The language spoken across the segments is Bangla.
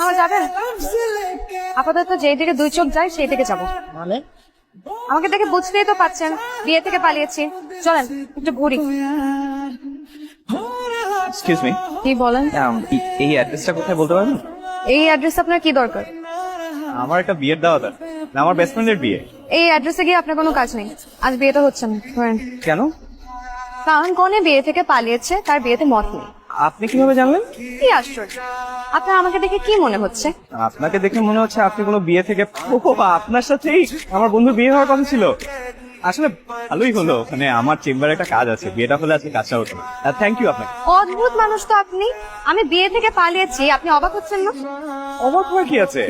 আমার যাবেন আপাতত যেই দিকে দুই চোখ যায় সেই দিকে যাব। মানে? আমাকে দেখে বুঝতেই তো পাচ্ছেন বিয়ে থেকে পালিয়েছি। চলেন একটু ঘুরি। এক্সকিউজ মি কি বলেন? এই অ্যাড্রেসটা কোথায় বলতে পারবেন? এই অ্যাড্রেস আপনার কি দরকার? আমার একটা বিয়ের দাওয়াত আছে। আমার বেস্ট ফ্রেন্ডের বিয়ে। এই অ্যাড্রেসে গিয়ে আপনার কোনো কাজ নেই। আজ বিয়েটা হচ্ছে না কেন? কারণ কনে বিয়ে থেকে পালিয়েছে তার বিয়েতে মত নেই। আপনি কীভাবে জানলেন? কি আশ্চর্য। আপনার আমাকে দেখে কি মনে হচ্ছে? আপনাকে দেখে মনে হচ্ছে আপনি কোনো বিয়ে থেকে ও আপনার সাথেই আমার বন্ধু বিয়ে হওয়ার কথা ছিল। আসলে ভালোই হলো। মানে আমার চেম্বারে একটা কাজ আছে। বিয়েটা হলে আজকে কাজটা হতো থ্যাংক ইউ আপনাকে। অদ্ভুত মানুষ তো আপনি। আমি বিয়ে থেকে পালিয়েছি। আপনি অবাক হচ্ছেন না? অবাক হওয়ার কি আছে?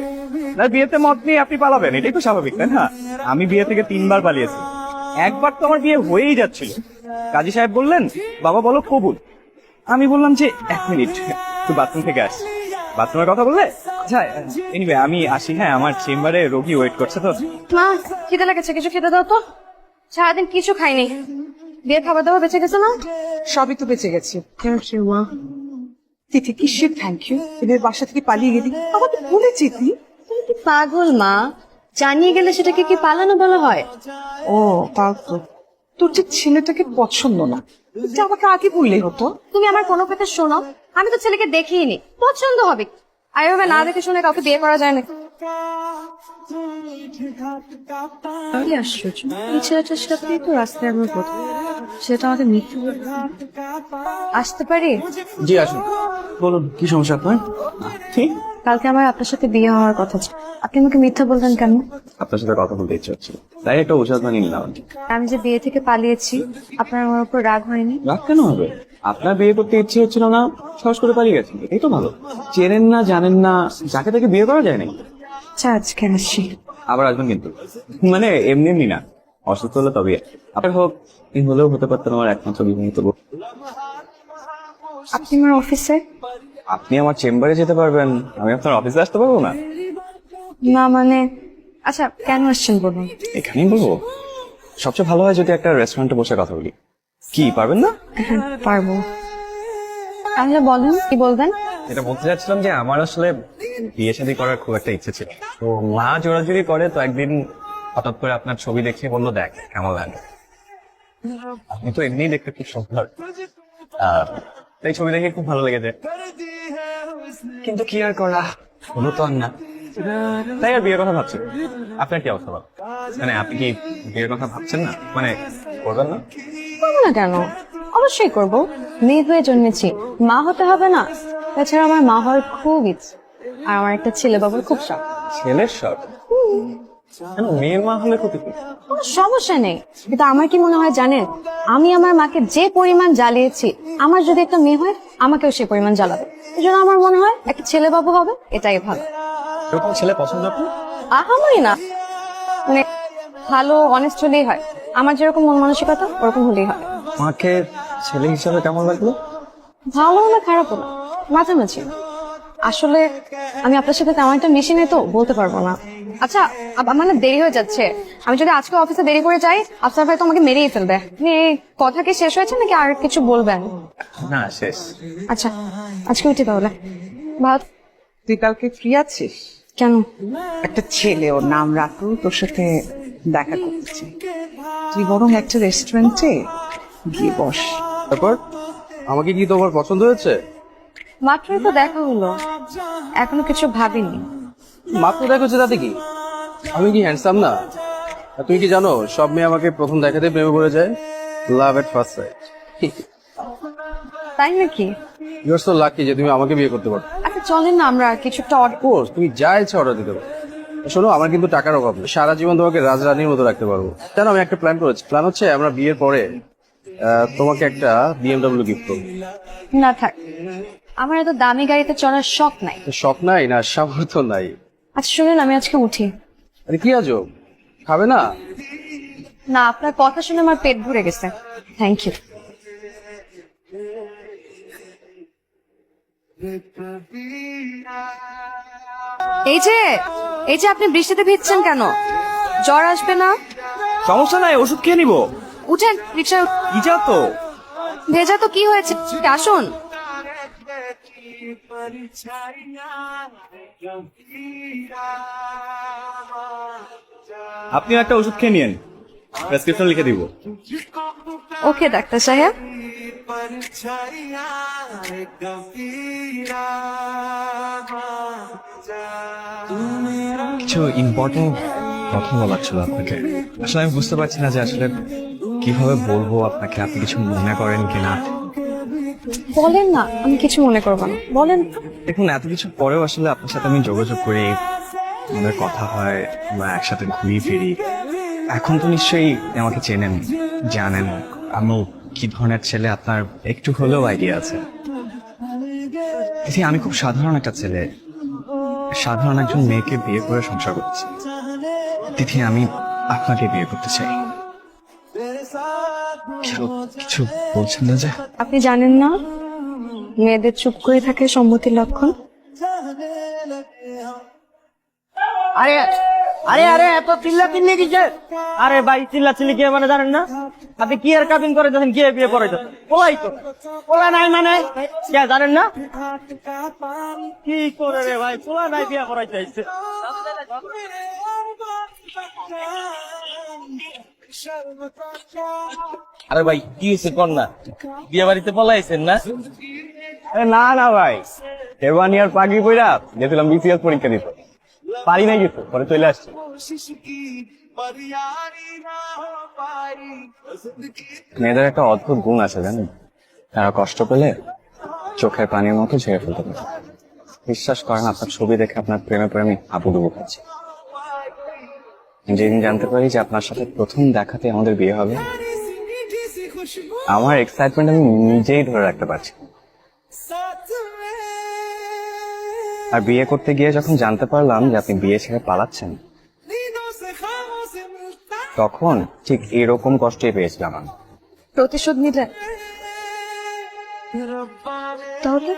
না বিয়েতে মত নিয়ে আপনি পালাবেন। এটাই তো স্বাভাবিক তাই না? আমি বিয়ে থেকে তিনবার পালিয়েছি। একবার তো আমার বিয়ে হয়েই যাচ্ছিল। কাজী সাহেব বললেন বাবা বলো কবুল। আমি বললাম যে এক মিনিট তুই বাথরুম থেকে আস। বাথরুমের কথা বললে? আচ্ছা এনিওয়ে আমি আসি হ্যাঁ আমার চেম্বারে রোগী ওয়েট করছে তো। মা খিদে লেগেছে কিছু খেতে দাও তো। সারাদিন কিছু খাইনি। বিয়ে খাবার দাবার বেঁচে গেছে না সবই তো বেঁচে গেছে। তিথি কিসের থ্যাংক ইউ এদের বাসা থেকে পালিয়ে গেলি। আমাকে ভুলে যেতি। কি পাগল মা? জানিয়ে গেলে সেটাকে কি পালানো বলা হয়? ও তাও তো। তোর যে ছেলেটাকে পছন্দ না। আমাকে আগে বললে হতো। তুমি আমার কোনো কথা শোনো? আমি তো ছেলেকে দেখিনি। পছন্দ হবে আর এভাবে না দেখে শুনে কাউকে বিয়ে করা যায় না কি আশ্চর্য। এই ছেলেটার সাথে তো রাস্তায় আমার প্রথম সেটা আমাকে মিথ্যে আসতে পারি? জি আসুন। বলুন কি সমস্যা আপনার? ঠিক কালকে আমার আপনার সাথে বিয়ে হওয়ার কথা ছিল। আপনি আমাকে মিথ্যা বললেন কেন? আপনার সাথে কথা বলতে ইচ্ছে হচ্ছিল। তাই একটা ওষুধ বানিয়ে নিলাম আমি যে বিয়ে থেকে পালিয়েছি আপনার আমার উপর রাগ হয়নি? রাগ কেন হবে? আপনার বিয়ে করতে ইচ্ছে হচ্ছিল না সাহস করে পালিয়ে গেছেন। এই তো ভালো। চেনেন না জানেন না যাকে তাকে বিয়ে করা যায় না আচ্ছা আজকে আসি আবার আসবেন কিন্তু। মানে এমনি এমনি না। অসুস্থ হলে তবে আপনার হোক হলেও হতে পারতেন আমার একমাত্র বিবাহিত। আপনি আমার অফিসে আপনি আমার চেম্বারে যেতে পারবেন। আমি আপনার অফিসে আসতে পারব না? না মানে আচ্ছা কেন আসছেন বলুন? এখানেই বলব। সবচেয়ে ভালো হয় যদি একটা রেস্টুরেন্টে বসে কথা বলি। কি পারবেন না? হ্যাঁ পারব। তাহলে বলেন কি বলবেন? এটা বলতে চাচ্ছিলাম যে আমার আসলে বিয়ে শাদী করার খুব একটা ইচ্ছে ছিল। তো মা জোরাজুরি করে তো একদিন হঠাৎ করে আপনার ছবি দেখে বলল, দেখ, কেমন লাগে? আপনি তো এমনিই দেখতে খুব সুন্দর। তাই ছবি দেখে খুব ভালো লেগেছে। কিন্তু কি আর করা? হলো তো না। তাই আর বিয়ের কথা ভাবছেন? আপনার কি অবস্থা বল? মানে আপনি কি বিয়ের কথা ভাবছেন না? মানে করবেন না? না কেন? অবশ্যই করব। মেয়ে হয়ে জন্মেছি। মা হতে হবে না। তাছাড়া আমার মা হওয়ার খুব ইচ্ছে। আর আমার একটা ছেলে বাবার খুব শখ। ছেলের শখ? কেন মেয়ের মা হলে ক্ষতি? সমস্যা নেই। কিন্তু আমার কি মনে হয় জানেন আমি আমার মাকে যে পরিমাণ জ্বালিয়েছি আমার যদি একটা মেয়ে হয় আমাকেও সে পরিমাণ জ্বালাবে। এই জন্য আমার মনে হয় একটা ছেলে বাবু হবে এটাই ভালো। এরকম ছেলে পছন্দ আহামরি না। মানে ভালো অনেস্ট হলেই হয়। আমার যেরকম মন মানসিকতা ওরকম হলেই হয়। মাকে ছেলে হিসাবে কেমন লাগল? ভালো না খারাপও না মাঝামাঝি। আসলে আমি আপনার সাথে তেমন একটা মিশি নেই তো বলতে পারব না। আচ্ছা আমার না দেরি হয়ে যাচ্ছে। আমি যদি আজকে অফিসে দেরি করে যাই আফসার ভাই তো আমাকে মেরেই ফেলবে। আপনি এই কথা কি শেষ হয়েছে নাকি আর কিছু বলবেন? না শেষ। আচ্ছা আজকে উঠি তাহলে। ভাত? তুই কালকে ফ্রি আছিস? কেন? একটা ছেলে ওর নাম রাখু তোর সাথে দেখা করতেছে তুই বরং একটা রেস্টুরেন্টে গিয়ে বস। তারপর? আমাকে কি তোমার পছন্দ হয়েছে? মাত্রই তো দেখা হলো। এখনও কিছু ভাবিনি। মাত্র দেখেছ তাতে কি? আমি কি হ্যান্ডসাম না? আর তুমি কি জানো সব মেয়ে আমাকে প্রথম দেখাতে প্রেমে পড়ে যায়? লাভ এট ফার্স্ট সাইট তাই নাকি? ইউ আর সো লাকি যে তুমি আমাকে বিয়ে করতে পারো। আচ্ছা চলেন না আমরা কিছু একটা order- কোর্স তুমি যা ইচ্ছা অর্ডার দিতে পারো। শোনো আমার কিন্তু টাকার অভাব নেই। সারা জীবন তোমাকে রাজরানীর মতো রাখতে পারব। জানো আমি একটা প্ল্যান করেছি। প্ল্যান হচ্ছে আমরা বিয়ের পরে আহ, তোমাকে একটা বিএমডব্লিউ গিফট করব। না থাক। আমার এত দামি গাড়িতে চড়ার শখ নাই। তো শখ নাই না সামর্থ্য নাই। আচ্ছা শুনুন আমি আজকে উঠি। আরে কি আজো খাবে না? না আপনার কথা শুনে আমার পেট ভরে গেছে। থ্যাংক ইউ এই যে এই যে আপনি বৃষ্টিতে ভিজছেন কেন? জ্বর আসবে না? সমস্যা নাই ওষুধ খেয়ে নিবো। উঠেন রিক্সায় কি যা তো। ভেজা তো কি হয়েছে? আসুন। আপনিও একটা ওষুধ খেয়ে নিন প্রেসক্রিপশন লিখে দিব। ওকে ডাক্তার সাহেব। কিছু ইম্পর্টেন্ট কথা বলার ছিল আপনাকে। আসলে আমি বুঝতে পারছি না যে আসলে কীভাবে বলব আপনাকে। আপনি কিছু মনে করেন কিনা? বলেন না আমি কিছু মনে করব না। বলেন দেখুন এত কিছু পরেও আসলে আপনার সাথে আমি যোগাযোগ করি আমাদের কথা হয় আমরা একসাথে ঘুরি ফিরি। এখন তো নিশ্চয়ই আমাকে চেনেন জানেন। আমি কি ধরনের ছেলে? আপনার একটু হলেও আইডিয়া আছে। আমি খুব সাধারণ একটা ছেলে। সাধারণ একজন মেয়েকে বিয়ে করে সংসার করছি। তিথি আমি আপনাকে বিয়ে করতে চাই। কিছু বলছেন না যে? আপনি জানেন না? মেয়েদের চুপ করে থাকে সম্মতির লক্ষণ? আরে আরে আরে এত চিল্লা চিল্লি কিসে আরে ভাই চিল্লা চিল্লি কে মানে জানেন না? আপনি কি আর কাবিন করে যাচ্ছেন কে বিয়ে করে যাচ্ছেন? পোলাই তো। পোলা নাই মানে? কে জানেন না? কি করে রে ভাই পোলা নাই বিয়ে করাইতে চাইছে আরে ভাই কি হয়েছে কন্যা বিয়ে বাড়িতে পলাইছেন না? না না ভাই। এবার আর পাগড়ি পইরা গেছিলাম বিসিএস পরীক্ষা দিতে। পারি নাই কিছু, পরে চলে আসছি। মেয়েদের একটা অদ্ভুত গুণ আছে, জানেন? তারা কষ্ট পেলে চোখের পানির মতো ছেড়ে ফেলতে পারে। বিশ্বাস করেন, আপনার ছবি দেখে আপনার প্রেমে প্রেমে হাবুডুবু খাচ্ছি। যেদিন জানতে পারি যে আপনার সাথে প্রথম দেখাতে আমাদের বিয়ে হবে, আমার এক্সাইটমেন্ট আমি নিজেই ধরে রাখতে পারছি। না। আর বিয়ে করতে গিয়ে যখন জানতে পারলাম যে আপনি বিয়ে ছেড়ে পালাচ্ছেন তখন ঠিক এরকম কষ্টই পেয়েছিলাম আমি। প্রতিশোধ নিলেন? তাহলে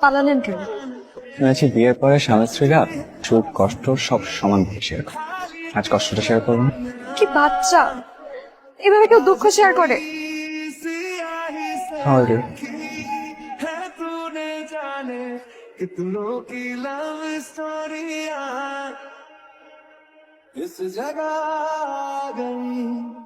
পালালেন কেন? শুনেছি বিয়ের পরে স্বামী স্ত্রীরা সুখ কষ্ট সব সমান ভাবে শেয়ার করে। আজ কষ্টটা শেয়ার করুন। কি বাচ্চা! এভাবে কেউ দুঃখ শেয়ার করে? कितनों की लव स्टोरिया इस जगह गई